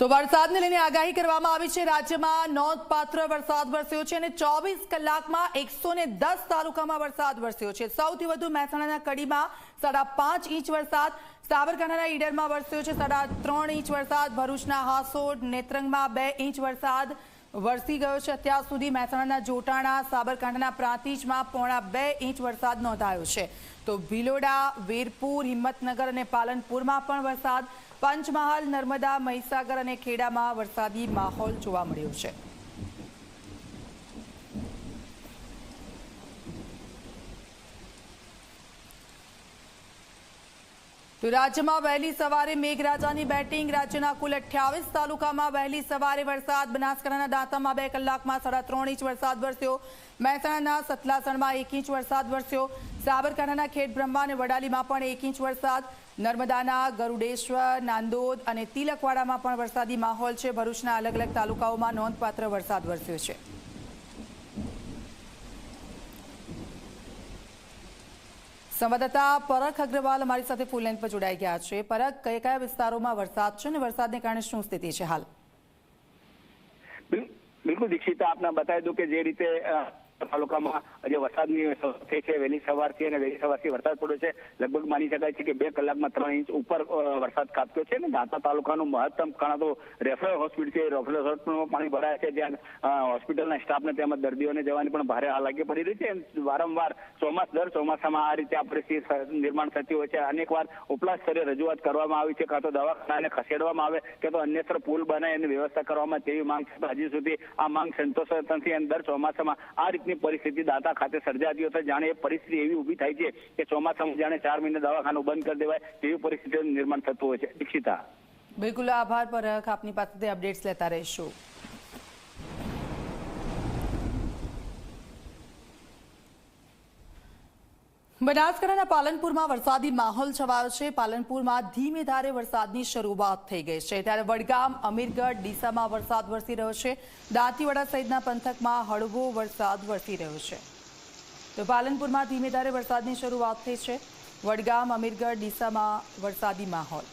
તો વરસાદને લઈને આગાહી કરવામાં આવી છે. રાજ્યમાં નોંધપાત્ર વરસાદ વરસ્યો છે અને ચોવીસ કલાકમાં એકસો તાલુકામાં વરસાદ વરસ્યો છે. સૌથી વધુ મહેસાણાના કડીમાં સાડા ઇંચ વરસાદ, સાબરકાંઠાના ઈડરમાં વરસ્યો છે સાડા ઇંચ વરસાદ, ભરૂચના હાસોડ નેત્રંગમાં બે ઇંચ વરસાદ વરસી ગયો છે. અત્યાર સુધી મહેસાણાના જોટાણા, સાબરકાંઠાના પ્રાંતિજમાં પોણા બે ઇંચ વરસાદ નોંધાયો છે. તો ભિલોડા, વીરપુર, હિંમતનગર અને પાલનપુરમાં પણ વરસાદ. પંચમહાલ, નર્મદા, મહીસાગર અને ખેડામાં વરસાદી માહોલ જોવા મળ્યો છે. તો રાજ્યમાં વહેલી સવારે મેઘરાજાની બેટિંગ, રાજ્યના કુલ અઠ્યાવીસ તાલુકામાં વહેલી સવારે વરસાદ, બનાસકાંઠાના દાંતામાં બે કલાકમાં સાડા ત્રણ ઇંચ વરસાદ વરસ્યો, મહેસાણાના સતલાસણમાં એક ઇંચ વરસાદ વરસ્યો, સાબરકાંઠાના ખેડબ્રહ્મા અને વડાલીમાં પણ એક ઇંચ વરસાદ, નર્મદાના ગરુડેશ્વર, નાંદોદ અને તિલકવાડામાં પણ વરસાદી માહોલ છે. ભરૂચના અલગ અલગ તાલુકાઓમાં નોંધપાત્ર વરસાદ વરસ્યો છે. સંવાદદાતા પરખ અગ્રવાલ અમારી સાથે ફૂલ લાઇન પર જોડાઈ ગયા છે. પરખ કયા કયા વિસ્તારોમાં વરસાદ છે અને વરસાદને કારણે શું સ્થિતિ છે હાલ? બિલ- બિલકુલ દીક્ષિતા, આપને બતાવી દઉં કે જે રીતે તાલુકામાં જે વરસાદની થઈ છે વહેલી સવારથી અને વહેલી સવારથી વરસાદ પડ્યો છે. લગભગ માની શકાય છે કે બે કલાકમાં ત્રણ ઇંચ ઉપર વરસાદ ખાબક્યો છે અને દાંતા તાલુકાનું મહત્તમ તો રેફરલ હોસ્પિટલ છે. રેફરલ હોસ્પિટલમાં પાણી ભરાય છે અ, હોસ્પિટલના સ્ટાફને તેમજ દર્દીઓને જવાની પણ ભારે હાલાકી પડી રહી છે. વારંવાર ચોમાસ દર ચોમાસામાં આ રીતે આ પરિસ્થિતિ નિર્માણ થતી હોય છે. અનેક વાર ઉપલા સ્તરે રજૂઆત કરવામાં આવી છે કાં તો દવાખાનાને ખસેડવામાં આવે કે તો અન્યત્ર પુલ બનાવી એની વ્યવસ્થા કરવામાં તેવી માંગ છે. હજી સુધી આ માંગ સંતોષ નથી અને દર ચોમાસામાં આ રીતની પરિસ્થિતિ દાતા ખાતે સર્જાતી હોય જાણે એ પરિસ્થિતિ એવી ઊભી થાય છે કે ચોમાસામાં જાણે ચાર મહિને દવાખાનું બંધ કરી દેવાય તેવી પરિસ્થિતિનું નિર્માણ થતું હોય છે. દીક્ષિતા. બિલકુલ, આભાર, પર આપની પાસેથી અપડેટ્સ લેતા રહીશું. બનાસકાંઠાના પાલનપુરમાં વરસાદી માહોલ છવાયો છે. પાલનપુરમાં ધીમે ધારે વરસાદની શરૂઆત થઈ ગઈ છે. ત્યારે વડગામ, અમીરગઢ, ડીસામાં વરસાદ વરસી રહ્યો છે. દાંતીવાડા સહિતના પંથકમાં હળવો વરસાદ વરસી રહ્યો છે. તો પાલનપુરમાં ધીમે ધારે વરસાદની શરૂઆત થઈ છે. વડગામ, અમીરગઢ, ડીસામાં વરસાદી માહોલ.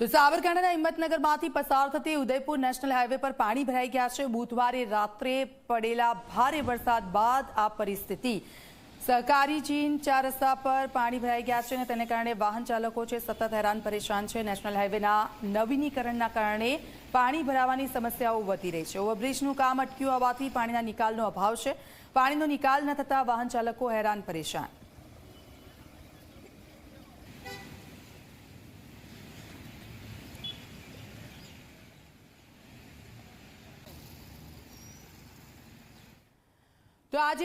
તો સાબરકાંઠાના હિંમતનગરમાંથી પસાર થતી ઉદયપુર નેશનલ હાઈવે પર પાણી ભરાઈ ગયા છે. બુધવારે રાત્રે પડેલા ભારે વરસાદ બાદ આ પરિસ્થિતિ. સહકારી ચીન ચાર રસ્તા પર પાણી ભરાઈ ગયા છે અને તેને કારણે વાહન ચાલકો છે સતત હેરાન પરેશાન છે. નેશનલ હાઈવેના નવીનીકરણના કારણે પાણી ભરાવાની સમસ્યાઓ વધી રહી છે. ઓવરબ્રિજનું કામ અટક્યું હોવાથી પાણીના નિકાલનો અભાવ છે. પાણીનો નિકાલ ન થતાં વાહન ચાલકો હેરાન પરેશાન. તો આજે